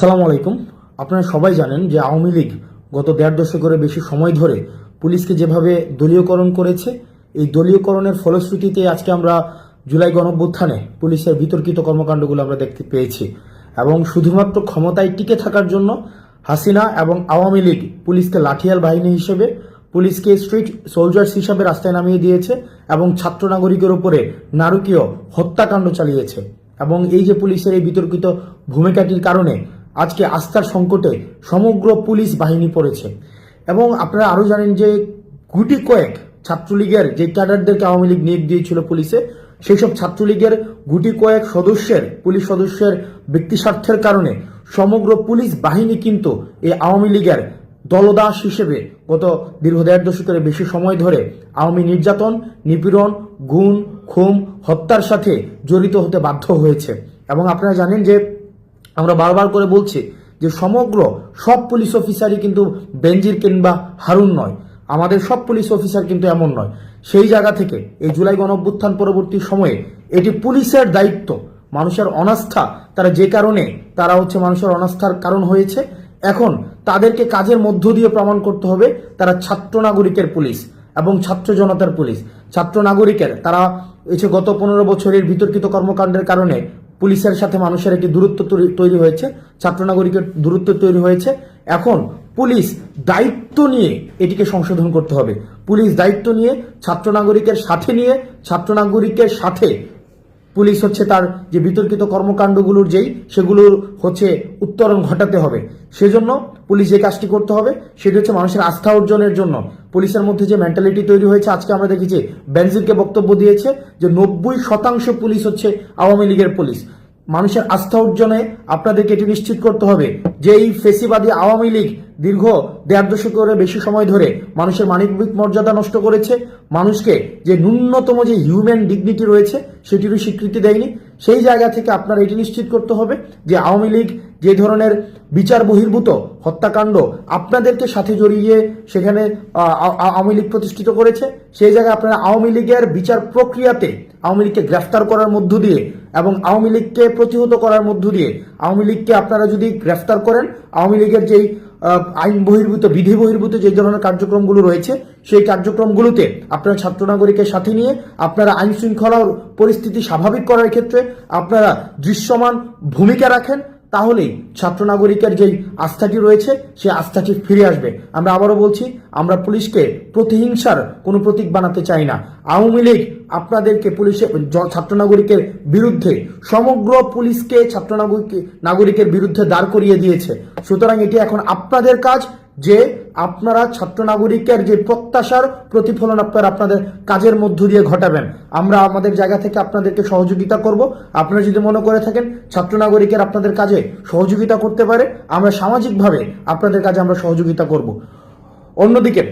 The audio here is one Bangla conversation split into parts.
আসসালামু আলাইকুম। আপনারা সবাই জানেন যে আওয়ামী লীগ গত দেড় দশকের বেশি সময় ধরে পুলিশকে যেভাবে দলীয়করণ করেছে, এই দলীয়করণের ফলশ্রুতিতে আজকে আমরা জুলাই গণঅভ্যুত্থানে পুলিশের বিতর্কিত কর্মকাণ্ডগুলো আমরা দেখতে পেয়েছি এবং শুধুমাত্র ক্ষমতায় টিকে থাকার জন্য হাসিনা এবং আওয়ামী লীগ পুলিশকে লাঠিয়াল বাহিনী হিসেবে, পুলিশকে স্ট্রিট সোলজার্স হিসাবে রাস্তায় নামিয়ে দিয়েছে এবং ছাত্র নাগরিকের উপরে নারকীয় হত্যাকাণ্ড চালিয়েছে এবং এই যে পুলিশের এই বিতর্কিত ভূমিকাটির কারণে আজকে আস্থার সংকটে সমগ্র পুলিশ বাহিনী পড়েছে। এবং আপনারা আরও জানেন যে গুটি কয়েক ছাত্রলীগের যে ক্যাডারদেরকে আওয়ামী লীগ নিয়োগ দিয়েছিল পুলিশে সেই সব ছাত্রলীগের গুটি কয়েক সদস্যের, পুলিশ সদস্যের ব্যক্তি স্বার্থের কারণে সমগ্র পুলিশ বাহিনী কিন্তু এই আওয়ামী লীগের দলদাস হিসেবে গত দীর্ঘ দেড় দশকের বেশি সময় ধরে আওয়ামী নির্যাতন, নিপীড়ন গুণ খুম, হত্যার সাথে জড়িত হতে বাধ্য হয়েছে। এবং আপনারা জানেন যে আমরা বারবার করে বলছি যে সমগ্র সব পুলিশ অফিসারই কিন্তু বেঞ্জির কিংবা হারুন নয়। আমাদের সব পুলিশ অফিসার কিন্তু এমন নয়। সেই জায়গা থেকে এই জুলাই গণঅভ্যুত্থান পরবর্তী সময়ে এটি পুলিশের দায়িত্ব। মানুষের অনাস্থা, তারা যে কারণে, তারা হচ্ছে মানুষের অনাস্থার কারণ হয়েছে। এখন তাদেরকে কাজের মধ্য দিয়ে প্রমাণ করতে হবে, তারা ছাত্র নাগরিকের পুলিশ এবং ছাত্র জনতার পুলিশ। ছাত্র নাগরিকের, তারা এসে গত পনেরো বছরের বিতর্কিত কর্মকাণ্ডের কারণে পুলিশের সাথে মানুষের একটি দূরত্ব তৈরি- হয়েছে ছাত্র নাগরিকের দূরত্ব তৈরি হয়েছে। এখন পুলিশ দায়িত্ব নিয়ে এটিকে সংশোধন করতে হবে। পুলিশ দায়িত্ব নিয়ে ছাত্র নাগরিকের সাথে নিয়ে ছাত্র নাগরিকের সাথে পুলিশ হচ্ছে তার যে বিতর্কিত কর্মকাণ্ডগুলোর যেই সেগুলো হচ্ছে উত্তরণ ঘটাতে হবে। সেজন্য পুলিশ যে কাজটি করতে হবে, সেটি হচ্ছে মানুষের আস্থা অর্জনের জন্য। পুলিশের মধ্যে যে মেন্টালিটি তৈরি হয়েছে, আজকে আমরা দেখেছি বেনজিরকে বক্তব্য দিয়েছে যে নব্বই শতাংশ পুলিশ হচ্ছে আওয়ামী লীগের পুলিশ। মানুষের আস্থা অর্জনে আপনাদেরকে এটি নিশ্চিত করতে হবে যে এই ফেসিবাদী আওয়ামী লীগ দীর্ঘ দেড় দশকের বেশি সময় ধরে মানুষের মানবিক মর্যাদা নষ্ট করেছে। মানুষকে যে ন্যূনতম যে হিউম্যান ডিগনিটি রয়েছে, সেটিরও স্বীকৃতি দেয়নি। সেই জায়গা থেকে আপনারা এটি নিশ্চিত করতে হবে যে আওয়ামী লীগ যে ধরনের বিচার বহির্ভূত হত্যাকাণ্ড আপনাদেরকে সাথে জড়িয়ে সেখানে আওয়ামী লীগ প্রতিষ্ঠিত করেছে, সেই জায়গায় আপনারা আওয়ামী লীগের বিচার প্রক্রিয়াতে আওয়ামী লীগকে গ্রেফতার করার মধ্য দিয়ে এবং আওয়ামী লীগকে প্রতিহত করার মধ্য দিয়ে আওয়ামী লীগকে আপনারা যদি গ্রেফতার করেন, আওয়ামী লীগের যেই আইন বহির্ভূত, বিধি বহির্ভূত যে ধরনের কার্যক্রমগুলো রয়েছে, সেই কার্যক্রমগুলোতে আপনারা ছাত্র নাগরিকের সাথে নিয়ে আপনারা আইন শৃঙ্খলার পরিস্থিতি স্বাভাবিক করার ক্ষেত্রে আপনারা দৃশ্যমান ভূমিকা রাখেন তাহলেই ছাত্র নাগরিকের যেই আস্থাটি রয়েছে সেই আস্থাটি ফিরে আসবে। আমরা আবারও বলছি, আমরা পুলিশকে প্রতিহিংসার কোনো প্রতীক বানাতে চাই না। আওয়ামী লীগ আপনাদেরকে পুলিশে ছাত্র নাগরিকের বিরুদ্ধে, সমগ্র পুলিশকে ছাত্র নাগরিক নাগরিকের বিরুদ্ধে দাঁড় করিয়ে দিয়েছে। সুতরাং এটি এখন আপনাদের কাজ যে আপনারা ছাত্র নাগরিকের যে প্রত্যাশার প্রতিফলন আপনারা আপনাদের কাজের মধ্য দিয়ে ঘটাবেন। আমরা আমাদের জায়গা থেকে আপনাদেরকে সহযোগিতা করব। আপনারা যদি মনে করে থাকেন ছাত্র নাগরিকের আপনাদের কাজে সহযোগিতা করতে পারে, আমরা সামাজিকভাবে আপনাদের কাজে আমরা সহযোগিতা করব। অন্যদিকে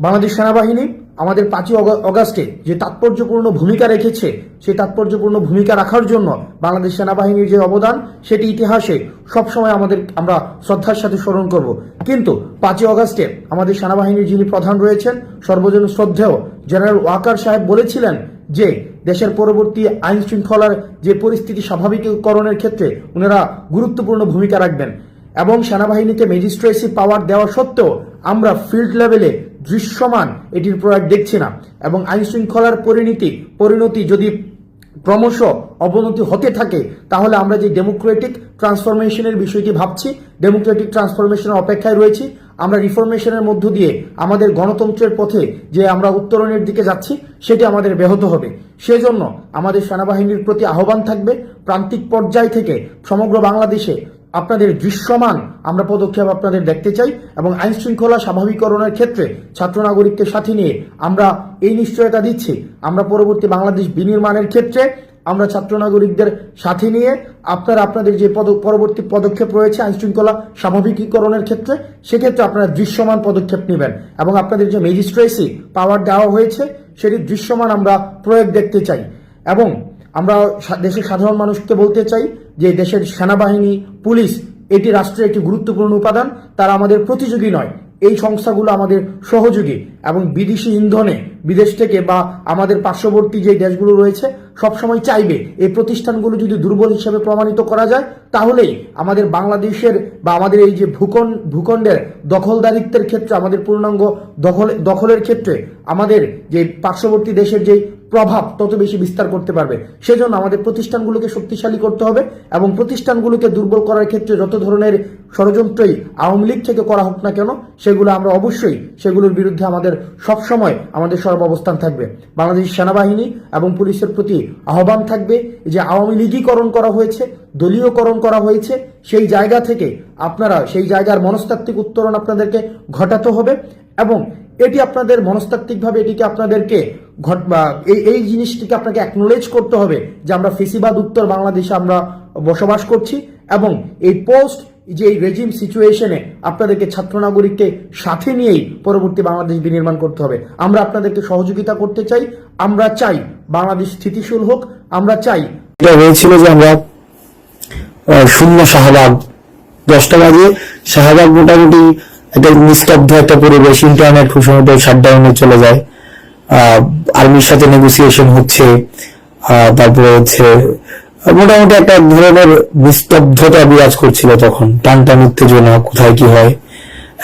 বাংলাদেশ সেনাবাহিনী আমাদের পাঁচই অগ- অগাস্টে যে তাৎপর্যপূর্ণ ভূমিকা রেখেছে, সেই তাৎপর্যপূর্ণ ভূমিকা রাখার জন্য বাংলাদেশ সেনাবাহিনীর যে অবদান, সেটি ইতিহাসে সবসময় আমাদের, আমরা শ্রদ্ধার সাথে স্মরণ করব। কিন্তু পাঁচই অগাস্টে আমাদের সেনাবাহিনীর যিনি প্রধান রয়েছেন, সর্বজন শ্রদ্ধেয় জেনারেল ওয়াকার সাহেব বলেছিলেন যে দেশের পরবর্তী আইন শৃঙ্খলার যে পরিস্থিতি স্বাভাবিকীকরণের ক্ষেত্রে ওনারা গুরুত্বপূর্ণ ভূমিকা রাখবেন এবং সেনাবাহিনীকে ম্যাজিস্ট্রেসি পাওয়ার দেওয়া সত্ত্বেও আমরা ফিল্ড লেভেলে দৃশ্যমান, এটির প্রয়োগ দেখছি না। এবং আইন শৃঙ্খলার পরিণতি পরিণতি যদি ক্রমশ অবনতি হতে থাকে, তাহলে আমরা যে ডেমোক্রেটিক ট্রান্সফরমেশনের বিষয়টি ভাবছি ডেমোক্রেটিক ট্রান্সফরমেশনের অপেক্ষায় রয়েছি, আমরা রিফরমেশনের মধ্য দিয়ে আমাদের গণতন্ত্রের পথে যে আমরা উত্তরণের দিকে যাচ্ছি, সেটি আমাদের ব্যাহত হবে। সেজন্য আমাদের সেনাবাহিনীর প্রতি আহ্বান থাকবে, প্রান্তিক পর্যায় থেকে সমগ্র বাংলাদেশে আপনাদের দৃশ্যমান আমরা পদক্ষেপ আপনাদের দেখতে চাই এবং আইন শৃঙ্খলা স্বাভাবিকরণের ক্ষেত্রে ছাত্র নাগরিককে সাথে নিয়ে আমরা এই নিশ্চয়তা দিচ্ছি। আমরা পরবর্তী বাংলাদেশ বিনির্মাণের ক্ষেত্রে আমরা ছাত্র নাগরিকদের সাথে নিয়ে আপনারা আপনাদের যে পদ পরবর্তী পদক্ষেপ রয়েছে আইন শৃঙ্খলা স্বাভাবিকীকরণের ক্ষেত্রে, সেক্ষেত্রে আপনারা দৃশ্যমান পদক্ষেপ নেবেন এবং আপনাদের যে ম্যাজিস্ট্রেসি পাওয়ার দেওয়া হয়েছে, সেটি দৃশ্যমান আমরা প্রয়োগ দেখতে চাই। এবং আমরা দেশের সাধারণ মানুষকে বলতে চাই যে দেশের সেনাবাহিনী, পুলিশ, এটি রাষ্ট্রের একটি গুরুত্বপূর্ণ উপাদান, তারা আমাদের প্রতিযোগী নয়। এই সংস্থাগুলো আমাদের সহযোগী এবং বিদেশি ইন্ধনে বিদেশ থেকে বা আমাদের পার্শ্ববর্তী যে দেশগুলো রয়েছে সবসময় চাইবে এই প্রতিষ্ঠানগুলো যদি দুর্বল হিসেবে প্রমাণিত করা যায়, তাহলেই আমাদের বাংলাদেশের বা আমাদের এই যে ভূখণ্ড, ভূখণ্ডের দখলদারিত্বের ক্ষেত্রে, আমাদের পূর্ণাঙ্গ দখল, দখলের ক্ষেত্রে আমাদের যে পার্শ্ববর্তী দেশের যে প্রভাব, তত বেশি বিস্তার করতে পারবে। সেজন্য আমাদের প্রতিষ্ঠানগুলোকে শক্তিশালী করতে হবে এবং প্রতিষ্ঠানগুলোকে দুর্বল করার ক্ষেত্রে যত ধরনের ষড়যন্ত্রই আওয়ামী লীগ থেকে করা হোক না কেন, সেগুলো আমরা অবশ্যই সেগুলোর বিরুদ্ধে আমাদের সবসময় আমাদের সর্ব অবস্থান থাকবে। বাংলাদেশ সেনাবাহিনী এবং পুলিশের প্রতি আহ্বান থাকবে যে আওয়ামী লীগীকরণ করা হয়েছে, দলীয়করণ করা হয়েছে, সেই জায়গা থেকে আপনারা, সেই জায়গার মনস্তাত্ত্বিক উত্তরণ আপনাদেরকে ঘটাতে হবে এবং এটি আপনাদের মনস্তাত্ত্বিকভাবে এটিকে আপনাদেরকে ঘট এই এই জিনিসটিকে আপনাকে অ্যাকনোলেজ করতে হবে যে আমরা ফেসিবাদ উত্তর বাংলাদেশে আমরা বসবাস করছি এবং এই পোস্ট যে এই রেজিম সিচুয়েশনে আপনাদেরকে ছাত্র নাগরিককে সাথে নিয়েই পরবর্তী বাংলাদেশ বিনির্মাণ করতে হবে। আমরা আপনাদেরকে সহযোগিতা করতে চাই আমরা চাই বাংলাদেশ স্থিতিশীল হোক, আমরা চাই এটা হয়েছিল যে আমরা শূন্য শাহবাগ, দশটা বাজে। শাহবাগ মোটামুটি একটা নিস্তব্ধ একটা পরিবেশ ইন্টারনেট খুব সময় শাটডাউনে চলে যায়। আর্মির সাথে নেগোসিয়েশন হচ্ছে তারপরে হচ্ছে, মোটামুটি একটা ধরনের নিস্তব্ধতা বিরাজ করছিল তখন। টান টান উত্তেজনা, কোথায় কি হয়।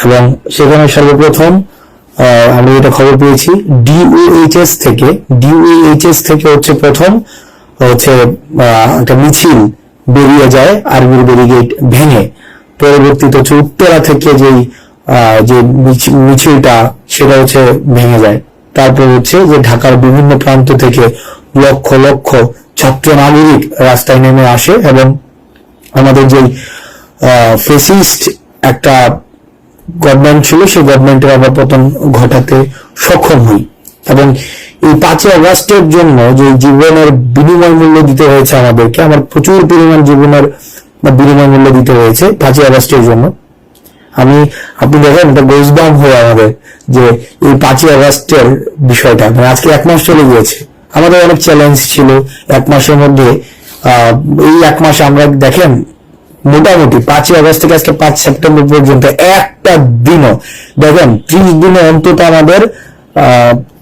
এবং সেখানে সর্বপ্রথম আমরা যেটা খবর পেয়েছি ডিওএইচএস থেকে ডিওএইচএস থেকে হচ্ছে প্রথম, হচ্ছে একটা মিছিল বেরিয়ে যায় আর্মির ব্যারিগেড ভেঙে। পরবর্তীতে হচ্ছে উত্তরা থেকে যেই যে মিছি- মিছিলটা, সেটা হচ্ছে ভেঙে যায়। তারপর হচ্ছে যে ঢাকার বিভিন্ন প্রান্ত থেকে লক্ষ লক্ষ ছাত্র নাগরিক রাস্তায় নেমে আসে এবং আমাদের যেই ফেসিস্ট একটা গভর্নমেন্ট ছিল, সেই গভর্নমেন্টের আবার পতন ঘটাতে সক্ষম হই। এবং এই পাঁচই আগস্টের জন্য যে জীবনের বিনিময় মূল্য দিতে হয়েছে আমাদেরকে, আমার প্রচুর পরিমাণ জীবনের বিনিময় মূল্য দিতে হয়েছে পাঁচই আগস্টের জন্য। আমি, আপনি দেখেন, এটা গোসবাম হয়ে আমাদের যে এই পাঁচই আগস্টের বিষয়টা মানে আজকে এক মাস চলে গিয়েছে। আমাদের অনেক চ্যালেঞ্জ ছিল এক মাসের মধ্যে। এই এক মাসে আমরা দেখেন, মোটামুটি পাঁচই আগস্ট থেকে আজকে পাঁচ সেপ্টেম্বর পর্যন্ত একটা দিনও। দেখেন, ত্রিশ দিনে অন্তত আমাদের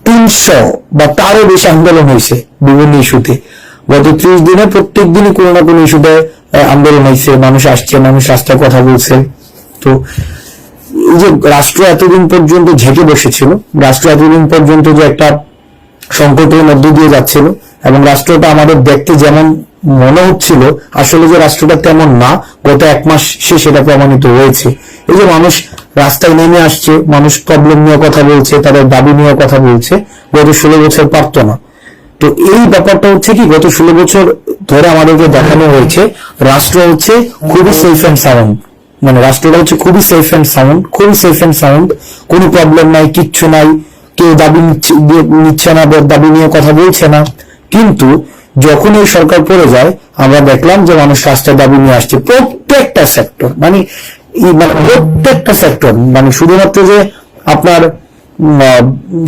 তিনশো বা তারও বেশি আন্দোলন হয়েছে বিভিন্ন ইস্যুতে। গত ত্রিশ দিনে প্রত্যেক দিনই কোনো না কোনো ইস্যুতে আন্দোলন হয়েছে। মানুষ আসছে, মানুষ রাস্তায় কথা বলছে। তো, এই যে রাষ্ট্র এতদিন পর্যন্ত ঝেঁকে বসেছিল, রাষ্ট্র এতদিন পর্যন্ত যে একটা সংকটের মধ্য দিয়ে যাচ্ছিল, এবং রাষ্ট্রটা আমাদের দেখতে যেমন মনে হচ্ছিল আসলে যে রাষ্ট্রটা তেমন না, গত এক মাস সে সেটা প্রমাণিত হয়েছে। এই যে মানুষ রাস্তায় নেমে আসছে, মানুষ প্রবলেম নিয়ে কথা বলছে, তাদের দাবি নিয়ে কথা বলছে, গত ষোলো বছর পারতো না। তো এই ব্যাপারটা হচ্ছে কি, গত ষোলো বছর ধরে আমাদেরকে দেখানো হয়েছে, রাষ্ট্র হচ্ছে খুবই সেফ অ্যান্ড সাউন্ড মানে রাষ্ট্রটা হচ্ছে খুবই সেফ অ্যান্ড সাউন্ড খুবই সেফ অ্যান্ড সাউন্ড কোনো প্রবলেম নাই, কিচ্ছু নাই, কেউ দাবি নিচ্ছে না, দাবি নিয়ে কথা বলছে না। কিন্তু যখন এই সরকার পড়ে যায়, আমরা দেখলাম যে মানুষ রাস্তায় দাবি নিয়ে আসছে। প্রত্যেকটা সেক্টর মানে মানে প্রত্যেকটা সেক্টর মানে শুধুমাত্র যে আপনার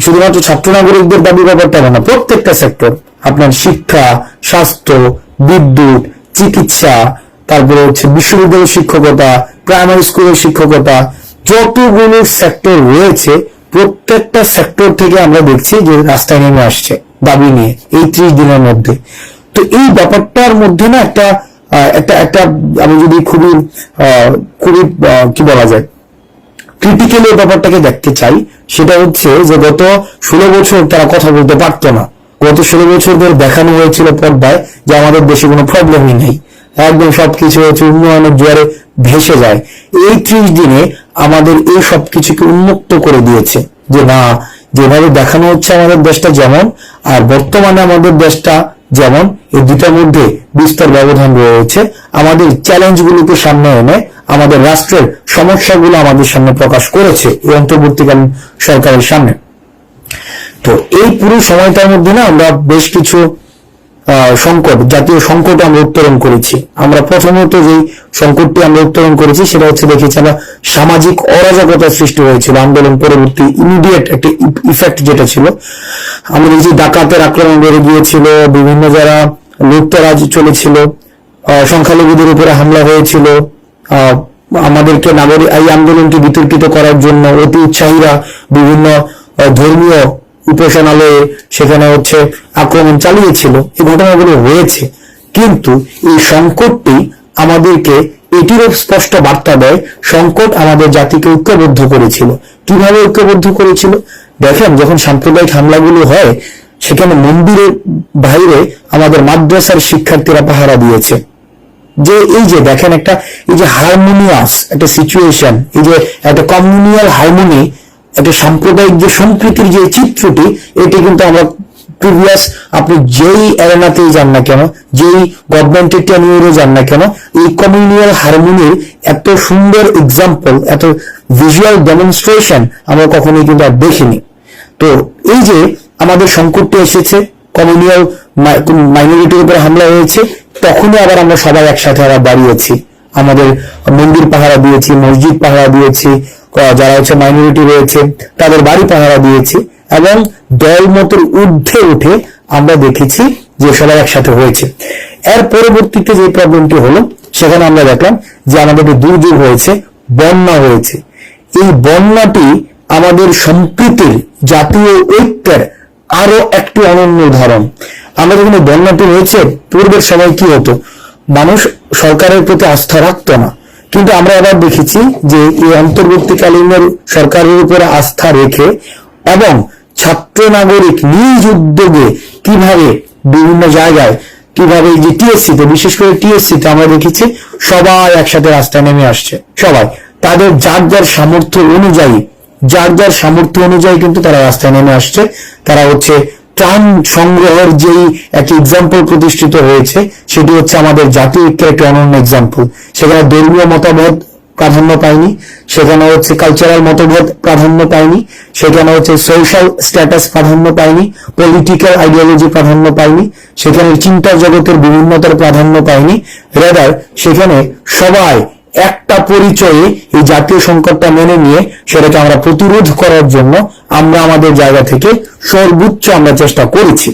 শুধুমাত্র ছাত্র নাগরিকদের দাবি ব্যাপারটা না, প্রত্যেকটা সেক্টর আপনার শিক্ষা, স্বাস্থ্য, বিদ্যুৎ, চিকিৎসা, তারপরে হচ্ছে বিশ্ববিদ্যালয়ের শিক্ষকতা প্রাইমারি স্কুলের শিক্ষকতা, যতগুলো সেক্টর রয়েছে, প্রত্যেকটা সেক্টর থেকে আমরা দেখছি যে রাস্তায় নেমে আসছে। দাবি নিয়ে, এই ত্রিশ দিনের মধ্যে। তো এই ব্যাপারটার মধ্যে না একটা একটা একটা আমি যদি খুবই খুবই কি বলা যায় ক্রিটিক্যালি ব্যাপারটাকে দেখতে চাই, সেটা হচ্ছে যে গত ষোলো বছর তারা কথা বলতে পারতো না। গত ষোলো বছর ধরে দেখানো হয়েছিল পর্দায় যে আমাদের দেশে কোনো প্রবলেমই নেই। একদম সবকিছু হচ্ছে উন্নয়নের জোয়ারে ভেসে যায়। এই ত্রিশ দিনে আমাদের এই সবকিছুকে উন্মুক্ত করে দিয়েছে যে না যেভাবে দেখানো হচ্ছে আমাদের দেশটা যেমন, আর বর্তমানে আমাদের দেশটা যেমন, এই দুটার মধ্যে বিস্তর ব্যবধান রয়েছে। আমাদের চ্যালেঞ্জগুলোকে সামনে এনে আমাদের রাষ্ট্রের সমস্যাগুলো আমাদের সামনে প্রকাশ করেছে এই অন্তর্বর্তীকালীন সরকারের সামনে। তো এই পুরো সময়টার মধ্যে না আমরা বেশ কিছু সংকট, জাতীয় সংকট আমরা উত্তরণ করেছি। আমরা প্রথমত যে সংকটটি আমরা উত্তরণ করেছি, সেটা হচ্ছে দেখেছি আমরা সামাজিক অরাজকতা সৃষ্টি হয়েছিল। আন্দোলন পরবর্তী ইমিডিয়েট একটা ইফেক্ট যেটা ছিল। আমরা দেখছি ডাকাতের আক্রমণ বেড়ে গিয়েছিল, বিভিন্ন যারা লুটতরাজ চলেছিল সংখ্যালঘুদের উপরে হামলা হয়েছিল আমাদেরকে নাগরিক, এই আন্দোলনকে বিতর্কিত করার জন্য অতি উৎসাহীরা বিভিন্ন ধর্মীয় উপাসনালয়ে সেখানে হচ্ছে আক্রমণ চালিয়েছিল, এই ঘটনাগুলো হয়েছে কিন্তু এই সংকটটি আমাদেরকে এটিরও স্পষ্ট বার্তা দেয়, সংকট আমাদের জাতিকে ঐক্যবদ্ধ করেছিল। কীভাবে ঐক্যবদ্ধ করেছিল? দেখেন, যখন সাম্প্রদায়িক হামলাগুলো হয়, সেখানে মন্দিরের বাইরে আমাদের মাদ্রাসার শিক্ষার্থীরা পাহারা দিয়েছে। যে এই যে দেখেন একটা, এই যে হারমোনিয়াস একটা সিচুয়েশন এই যে একটা কমিউনিয়াল হারমোনি একটা সাম্প্রদায়িক যে সম্প্রীতির যে চিত্রটি, এটি কিন্তু আমরা প্রিভিয়াস আপনি যেই এরেনাতেই যান না কেন, যেই গভর্নমেন্টের টেনিউরে যান না কেন, এই কমিউনিয়াল হারমোনির এত সুন্দর এক্সাম্পল এত ভিজুয়াল ডেমনস্ট্রেশন আমরা কখনোই কিন্তু আর দেখিনি। তো এই যে আমাদের সংকটটি এসেছে কমিউনিয়াল মাইনরিটির উপরে হামলা হয়েছে, তখনই আবার আমরা সবাই একসাথে আবার দাঁড়িয়েছি। আমাদের মন্দির পাহারা দিয়েছি, মসজিদ পাহারা দিয়েছি যারা হচ্ছে মাইনরিটি রয়েছে, তাদের বাড়ি পাহারা দিয়েছি এবং দল মতের ঊর্ধ্বে উঠে আমরা দেখেছি যে সবাই একসাথে হয়েছে। এর পরবর্তীতে যে প্রবলেমটি হলো, সেখানে আমরা দেখলাম যে আমাদের দুর্যোগ হয়েছে, বন্যা হয়েছে। এই বন্যাটি আমাদের সম্প্রীতির জাতীয় ঐক্যের আরও একটি অনন্য উদাহরণ। আমরা যখন বন্যাটি হয়েছে, পূর্বের সময় কি হতো? মানুষ সরকারের প্রতি আস্থা রাখতো না। কিন্তু আমরা এবার দেখেছি যে এই অন্তর্বর্তীকালীনের সরকারের উপরে আস্থা রেখে এবং ছাত্র নাগরিক নিজ উদ্যোগে কীভাবে বিভিন্ন জায়গায়, কীভাবে যে টিএসসি তে বিশেষ করে টিএসসি তে আমরা দেখেছি সবাই একসাথে রাস্তায় নেমে আসছে। সবাই। তাদের যার যার সামর্থ্য অনুযায়ী, যার যার সামর্থ্য অনুযায়ী কিন্তু তারা রাস্তায় নেমে আসছে। তারা হচ্ছে ত্রাণ সংগ্রহের যেই একটি এক্সাম্পল প্রতিষ্ঠিত হয়েছে, সেটি হচ্ছে আমাদের জাতীয় ঐক্যের একটি অনন্য এক্সাম্পল সেখানে ধর্মীয় মতামত প্রাধান্য পায়নি, সেখানে হচ্ছে কালচারাল মতভেদ প্রাধান্য পায়নি, সেখানে হচ্ছে সোশ্যাল স্ট্যাটাস প্রাধান্য পায়নি পলিটিক্যাল আইডিওলজি প্রাধান্য পায়নি, সেখানে চিন্তা জগতের বিভিন্নতার প্রাধান্য পায়নি। রেদার সেখানে সবাই একটা পরিচয়ে এই জাতীয় সংকটটা মেনে নিয়ে সেটাকে আমরা প্রতিরোধ করার জন্য আমরা আমাদের জায়গা থেকে সর্বোচ্চ আমরা চেষ্টা করেছি।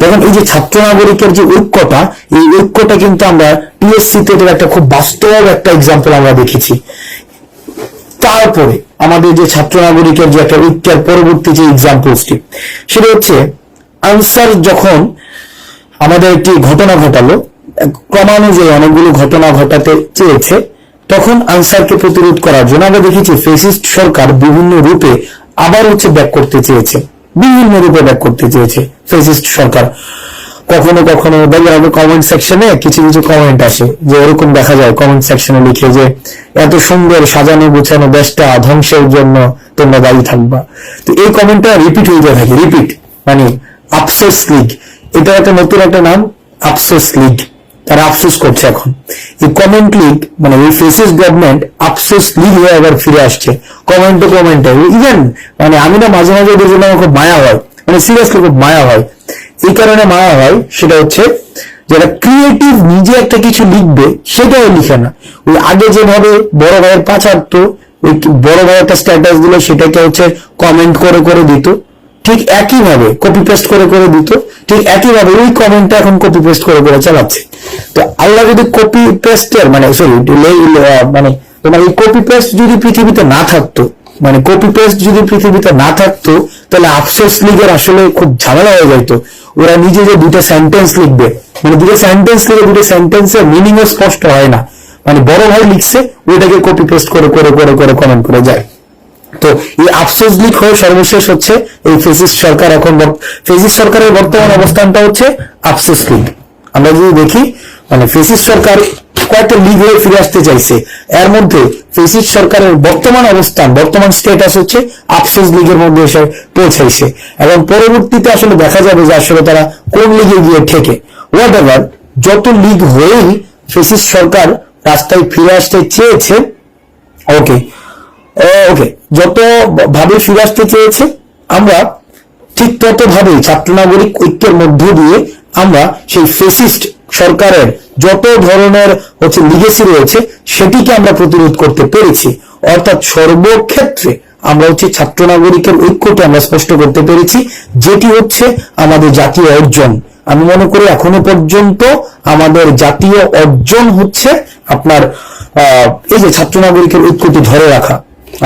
দেখুন, এই যে ছাত্র নাগরিকের যে ঐক্যটা, এই ঐক্যটা কিন্তু আমরা টিএসসি তে একটা খুব বাস্তব একটা এক্সাম্পল আমরা দেখেছি। তারপরে আমাদের যে ছাত্র নাগরিকের যে একটা ঐক্যের পরবর্তী যে এক্সাম্পলসটি সেটা হচ্ছে আনসার যখন আমাদের একটি ঘটনা ঘটালো ক্রমানুযায়ী অনেকগুলো ঘটনা ঘটাতে চেয়েছে, তখন আনসারকে প্রতিরোধ করার জন্য আমরা দেখেছি ফেসিস্ট সরকার বিভিন্ন রূপে আবার হচ্ছে ব্যাক করতে চেয়েছে, বিভিন্ন রূপে ব্যাক করতে চেয়েছে ফেসিস্ট সরকার। কখনো কখনো দেখবেন আমাদের কমেন্ট সেকশনে কিছু কিছু কমেন্ট আসে, যে এরকম দেখা যায় কমেন্ট সেকশনে লিখে যে, এত সুন্দর সাজানো গুছানো দেশটা ধ্বংসের জন্য তোমরা দায়ী থাকবা। তো এই কমেন্টটা রিপিট হয়ে যায় থাকে রিপিট মানে আফসোস লিগ এটা একটা নতুন একটা নাম আফসোস লিগ তারা আফসোস করছে এখন। এই কমেন্ট লিগ মানে ওই ফেসিস গভর্নমেন্ট আফসোস লিগ হয়ে আবার ফিরে আসছে। কমেন্টে কমেন্টে ইভেন মানে আমি না মাঝে মাঝে ওদের জন্য আমার খুব মায়া হয়। মানে সিরিয়াসলি খুব মায়া হয়। এই কারণে মায়া হয়, সেটা হচ্ছে যারা ক্রিয়েটিভ নিজে একটা কিছু লিখবে, সেটাও লিখে না। ওই আগে যেভাবে বড় ভাইয়ের পাচারতো ওই বড় ভাই একটা স্ট্যাটাস দিল, সেটাকে হচ্ছে কমেন্ট করে করে দিত। ঠিক একইভাবে কপি পেস্ট করে করে দিত, ঠিক একইভাবে ওই কমেন্টটা এখন কপি পেস্ট করে করে চালাচ্ছে। তো আল্লাহ যদি কপি পেস্টের মানে সরি মানে তোমার এই কপি পেস্ট যদি পৃথিবীতে না থাকতো মানে কপি পেস্ট যদি পৃথিবীতে না থাকতো, তাহলে আফসোস লিগের আসলে খুব ঝামেলা হয়ে যাইতো। ওরা নিজে যে দুটো সেন্টেন্স লিখবে মানে দুটো সেন্টেন্স লিখে দুটো সেন্টেন্সের মিনিংও স্পষ্ট হয় না। মানে বড় ভাই লিখছে, ওইটাকে কপি পেস্ট করে করে করে করে কমেন্ট করে যায়। তো এই আফসোস লিগ হয়ে সর্বশেষ হচ্ছে এই ফেসিস সরকার এখন ফেসিস সরকারের বর্তমান অবস্থানটা হচ্ছে আফসোস লিগ। আমরা যদি দেখি মানে ফেসিস সরকার কয়েকটা লিগ হয়ে ফিরে আসতে চাইছে। এর মধ্যে ফেসিস সরকারের বর্তমান অবস্থান, বর্তমান স্টেটাস হচ্ছে আফসোস লিগের মধ্যে এসে পৌঁছাইছে। এবং পরবর্তীতে আসলে দেখা যাবে যে আসলে তারা কোন লিগে গিয়ে ঠেকে। হোয়াট এভার যত লিগ হয়েই ফেসিস সরকার রাস্তায় ফিরে আসতে চেয়েছে ওকে ওকে, যত ভাবে ফিরে আসতে চেয়েছে, আমরা ঠিক তত ভাবে ছাত্র নাগরিক ঐক্যের মধ্য দিয়ে আমরা সেই ফেসিস্ট সরকারের যত ধরনের হচ্ছে লিগেসি রয়েছে, সেটিকে আমরা প্রতিরোধ করতে পেরেছি। অর্থাৎ সর্বক্ষেত্রে আমরা হচ্ছে ছাত্র নাগরিকের ঐক্যকে আমরা স্পষ্ট করতে পেরেছি, যেটি হচ্ছে আমাদের জাতীয় অর্জন। আমি মনে করি এখনও পর্যন্ত আমাদের জাতীয় অর্জন হচ্ছে আপনার এই যে ছাত্র নাগরিকের ঐক্যটি ধরে রাখা।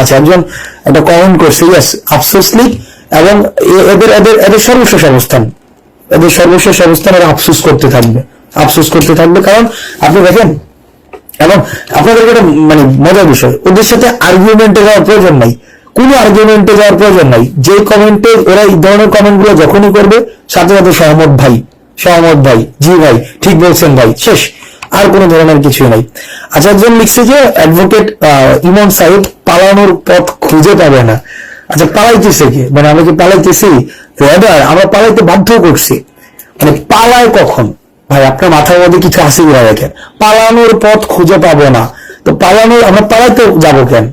আচ্ছা একজন একটা কমেন্ট করছে ইয়াস আফসোস লীগ এবং এদের এদের এদের সর্বশেষ অবস্থান। এদের সর্বশেষ অবস্থান এরা আফসোস করতে থাকবে। আফসোস করতে থাকবে কারণ আপনি দেখেন, এবং আপনাদের একটা মানে মজার বিষয়, ওদের সাথে আর্গুমেন্টে যাওয়ার প্রয়োজন নাই। কোনো আর্গুমেন্টে যাওয়ার প্রয়োজন নাই। যে কমেন্টে ওরা এই ধরনের কমেন্টগুলো যখনই করবে, সাথে সাথে সহমত ভাই সহমত ভাই, জি ভাই, ঠিক বলছেন ভাই, শেষ। আর কোনো ধরনের কিছুই নাই। আচ্ছা একজন লিখছে যে অ্যাডভোকেট ইমন সাহেব পালানোর পথ খুঁজে পাবে না। আচ্ছা পালাইতেছে কি? মানে আমরা কি পালাইতেছি? রাদার আমরা পালাইতে বাধ্য করছি। মানে পালায় কখন? ভাই, আপনার মাথার মধ্যে কিছু আসে কিনা দেখেন। পালানোর পথ খুঁজে পাবো না। তো পালানোর আমরা পালাইতে যাব কেন?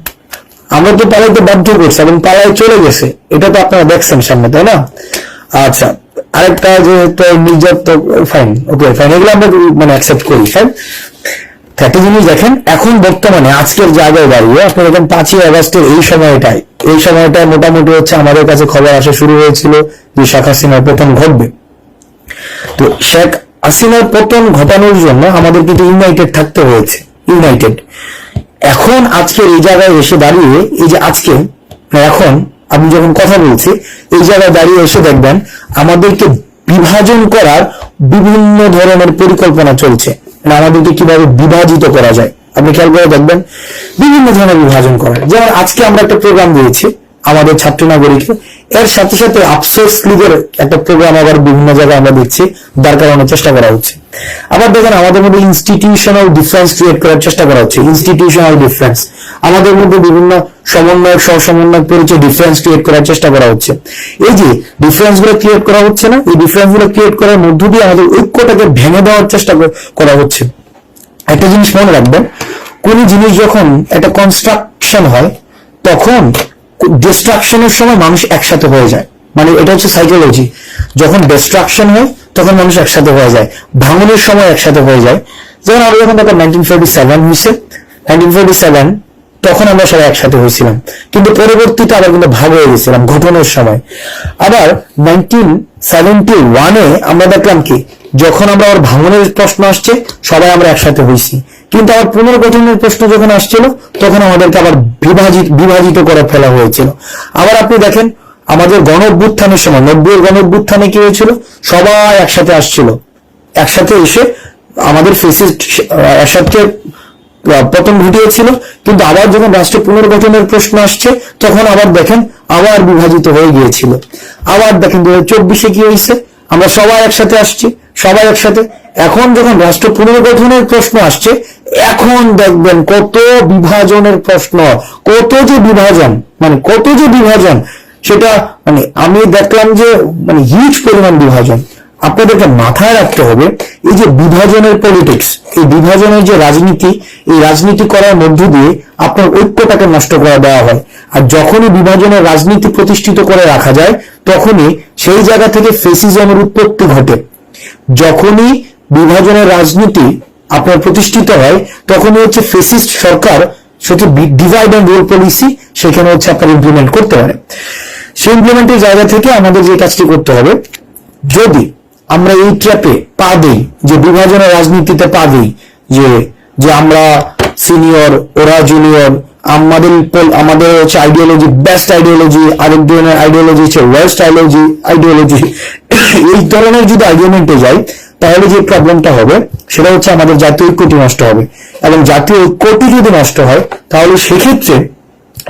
আমরা তো পালাইতে বাধ্য করছি এবং পালায় চলে গেছে। এটা তো আপনারা দেখছেন সামনে, তাই না? আচ্ছা আরেকটা যে তো নির্যাতক ফাইন ওকে ফাইন এগুলো আমরা মানে অ্যাকসেপ্ট করি ফাইন একটা জিনিস দেখেন, এখন বর্তমানে, আজকের জায়গায় দাঁড়িয়ে আপনি দেখেন পাঁচই আগস্টের এই সময়টায় এই সময়টায় মোটামুটি হচ্ছে আমাদের কাছে খবর আসা শুরু হয়েছিল যে শেখ হাসিনার পতন ঘটবে। তো শেখ হাসিনার পতন ঘটানোর জন্য আমাদের কিন্তু ইউনাইটেড থাকতে হয়েছে ইউনাইটেড এখন আজকে এই জায়গায় এসে দাঁড়িয়ে, এই যে আজকে মানে এখন আমি যখন কথা বলছি, এই জায়গায় দাঁড়িয়ে এসে দেখবেন আমাদেরকে বিভাজন করার বিভিন্ন ধরনের পরিকল্পনা চলছে। মানে আমাদেরকে কীভাবে বিভাজিত করা যায়। আপনি খেয়াল করে দেখবেন, বিভিন্ন ধরনের বিভাজন করার যেমন আজকে আমরা একটা প্রোগ্রাম দিয়েছি, আমাদের ছাত্র নাগরিককে এর সাথে সাথে আফসোস লীগের একটা প্রোগ্রাম আবার বিভিন্ন জায়গায় আমরা দেখছি দাঁড় করানোর চেষ্টা করা হচ্ছে। আবার দেখেন, আমাদের মধ্যে ইনস্টিটিউশনাল ডিফারেন্স ক্রিয়েট করার চেষ্টা করা হচ্ছে ইনস্টিটিউশনাল ডিফারেন্স আমাদের মধ্যে বিভিন্ন সমন্বয়ক সহ সমন্বয়ক পরিচয় ডিফারেন্স ক্রিয়েট করার চেষ্টা করা হচ্ছে। এই যে ডিফারেন্সগুলো ক্রিয়েট করা হচ্ছে না, এই ডিফারেন্সগুলো ক্রিয়েট করার মধ্য দিয়ে আমাদের ঐক্যটাকে ভেঙে দেওয়ার চেষ্টা করা হচ্ছে। একটা জিনিস মনে রাখবেন, কোন জিনিস যখন একটা কনস্ট্রাকশন হয়, তখন ডিস্ট্রাকশনের সময় মানুষ একসাথে হয়ে যায়। মানে এটা হচ্ছে সাইকোলজি যখন ডিস্ট্রাকশন হয়, তখন মানুষ একসাথে হয়ে যায়। ভাঙনের সময় একসাথে হয়ে যায়। যেমন আমরা যখন দেখো নাইনটিন ফোর্টি সেভেন হয়েছে নাইনটিন ফোর্টি সেভেন তখন আমরা সবাই একসাথে হয়েছিলাম। কিন্তু পরবর্তীতে আবার কিন্তু ভাগ হয়ে গেছিলাম, ঘটনার সময়। আবার নাইনটিন সেভেন্টি ওয়ানে আমরা দেখলাম কি যখন আমরা আবার ভাঙনের প্রশ্ন আসছে, সবাই আমরা একসাথে হয়েছি কিন্তু আবার পুনর্গঠনের প্রশ্ন যখন আসছিল, তখন আমাদেরকে আবার বিভাজিত বিভাজিত করে ফেলা হয়েছিল। আবার আপনি দেখেন, আমাদের গণ অভ্যুত্থানের সময় নব্বই গণ অভ্যুত্থানে কি হয়েছিল? সবাই একসাথে আসছিল। একসাথে এসে আমাদের ফেসিস্ট একসাথে পতন ঘটিয়েছিল। কিন্তু আবার যখন রাষ্ট্র পুনর্গঠনের প্রশ্ন আসছে, তখন আবার দেখেন, আবার বিভাজিত হয়ে গিয়েছিল। আবার দেখেন দু হাজার চব্বিশে কি হয়েছে? আমরা সবাই একসাথে আসছি, সবাই একসাথে। এখন যখন রাষ্ট্র পুনর্গঠনের প্রশ্ন আসছে, এখন দেখবেন কত বিভাজনের প্রশ্ন, কত যে বিভাজন মানে কত যে বিভাজন, সেটা মানে আমি দেখলাম যে মানে হিউজ পরিমাণ বিভাজন। আপনাদেরকে মাথায় রাখতে হবে, এই যে বিভাজনের পলিটিক্স এই বিভাজনের যে রাজনীতি, এই রাজনীতি করার মধ্য দিয়ে আপনার ঐক্যটাকে নষ্ট করে দেওয়া হয়। আর যখনই বিভাজনের রাজনীতি প্রতিষ্ঠিত করে রাখা যায়, তখনই সেই জায়গা থেকে ফেসিজমের উৎপত্তি ঘটে। যখনই বিভাজনের রাজনীতি আপনার প্রতিষ্ঠিত হয়, তখনই হচ্ছে ফেসিস্ট সরকার সেটি ডিভাইড অ্যান্ড রুল পলিসি সেখানে হচ্ছে আপনার ইমপ্লিমেন্ট করতে পারে। সেই ইমপ্লিমেন্টের জায়গা থেকে আমাদের যে কাজটি করতে হবে, যদি আমরা এই ট্র্যাপে পা দিই, যে বিভাজনের রাজনীতিতে পা দিই, যে যে আমরা সিনিয়র ওরা জুনিয়র আমাদের আমাদের হচ্ছে আইডিওলজি বেস্ট আইডিওলজি আরেক ধরনের আইডিওলজি হচ্ছে ওয়েস্ট আইডিওলজি আইডিওলজি এই ধরনের যদি আর্গুমেন্টে যাই, তাহলে যে প্রবলেমটা হবে, সেটা হচ্ছে আমাদের জাতীয় ঐক্যটি নষ্ট হবে। এবং জাতীয় ঐক্যটি যদি নষ্ট হয়, তাহলে সেক্ষেত্রে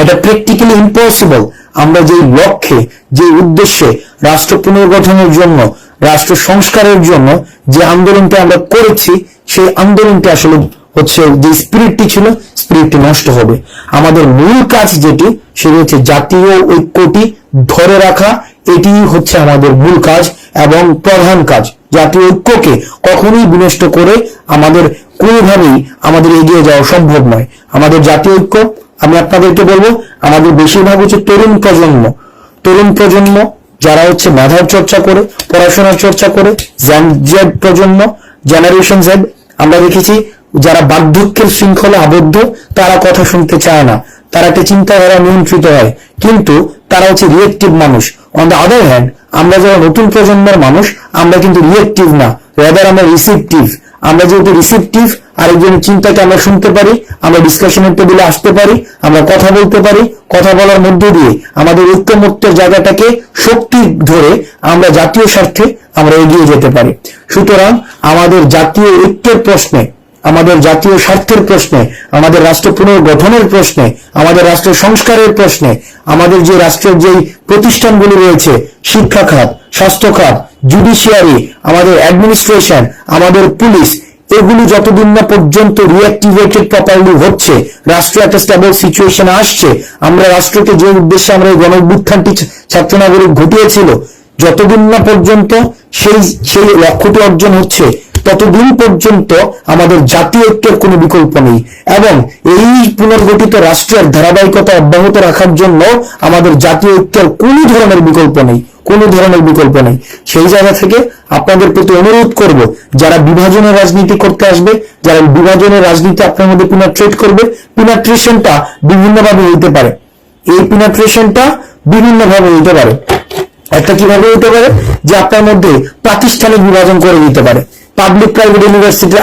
এটা প্র্যাকটিক্যালি ইম্পসিবল আমরা যে লক্ষ্যে যে উদ্দেশ্যে রাষ্ট্র পুনর্গঠনের জন্য রাষ্ট্র সংস্কারের জন্য যে আন্দোলনটা আমরা করেছি, সেই আন্দোলনটা আসলে হচ্ছে যে স্পিরিটটি ছিল স্পিরিটটি নষ্ট হবে। আমাদের মূল কাজ যেটি, সেটি হচ্ছে জাতীয় ঐক্যটি ধরে রাখা, এটি হচ্ছে আমাদের মূল কাজ এবং প্রধান কাজ। জাতীয় ঐক্যকে কখনোই বিনষ্ট করে আমাদের কোনোভাবেই আমাদের এগিয়ে যাওয়া সম্ভব নয়। আমাদের জাতীয় ঐক্য, আমি আপনাদেরকে বলব, আমাদের বেশিরভাগ হচ্ছে তরুণ প্রজন্ম। তরুণ প্রজন্ম যারা হচ্ছে মেধার চর্চা করে, পড়াশোনার চর্চা করে জেড প্রজন্ম জেনারেশন জেড আমরা দেখেছি যারা বার্ধক্যের শৃঙ্খলে আবদ্ধ, তারা কথা শুনতে চায় না। তারা একটা চিন্তাধারা নিয়ন্ত্রিত হয়। কিন্তু তারা হচ্ছে রিয়েক্টিভ মানুষ। অন দ্য আদার হ্যান্ড আমরা যারা নতুন প্রজন্মের মানুষ, আমরা কিন্তু রিয়েক্টিভ না। রাদার আমরা রিসিপটিভ আমরা যেহেতু রিসিপটিভ আরেকজনের চিন্তাকে আমরা শুনতে পারি, আমরা ডিসকাশনের টেবিলে আসতে পারি, আমরা কথা বলতে পারি, কথা বলার মধ্য দিয়ে আমাদের ঐক্যমত্যের জায়গাটাকে শক্তি ধরে আমরা জাতীয় স্বার্থে আমরা এগিয়ে যেতে পারি। সুতরাং আমাদের জাতীয় ঐক্যের প্রশ্নে আমাদের জাতীয় স্বার্থের প্রশ্নে, আমাদের রাষ্ট্র পুনর্গঠনের প্রশ্নে, আমাদের রাষ্ট্র সংস্কারের প্রশ্নে, আমাদের যে রাষ্ট্রের যেই প্রতিষ্ঠানগুলি রয়েছে, শিক্ষা খাত, স্বাস্থ্য খাত জুডিশিয়ারি আমাদের অ্যাডমিনিস্ট্রেশন আমাদের পুলিশ এগুলি যতদিন না পর্যন্ত রিঅ্যাক্টিভেটেড প্রপারলি হচ্ছে, রাষ্ট্র একটা স্টেবল সিচুয়েশন আসছে, আমরা রাষ্ট্রকে যে উদ্দেশ্যে আমরা এই গণ অভ্যুত্থানটি ছাত্র নাগরিক ঘটিয়েছিল, যতদিন না পর্যন্ত সেই সেই লক্ষ্যটি অর্জন হচ্ছে ততদিন পর্যন্ত আমাদের জাতীয় ঐক্যের কোনো বিকল্প নেই। এবং এই পুনর্গঠিত রাষ্ট্রের ধারাবাহিকতা অব্যাহত রাখার জন্য আমাদের জাতীয় ঐক্যের কোনো ধরনের বিকল্প নেই। কোনো ধরনের বিকল্প নেই। সেই জায়গা থেকে আপনাদের প্রতি অনুরোধ করব, যারা বিভাজনের রাজনীতি করতে আসবে, যারা বিভাজনের রাজনীতি আপনার মধ্যে পিনাট্রেট করবে পিনাট্রেশনটা বিভিন্নভাবে হইতে পারে। এই পিনাট্রেশনটা বিভিন্নভাবে হইতে পারে। একটা কীভাবে হতে পারে? যে আপনার মধ্যে প্রাতিষ্ঠানিক বিভাজন করে দিতে পারে। পাবলিক প্রাইভেট ইউনিভার্সিটির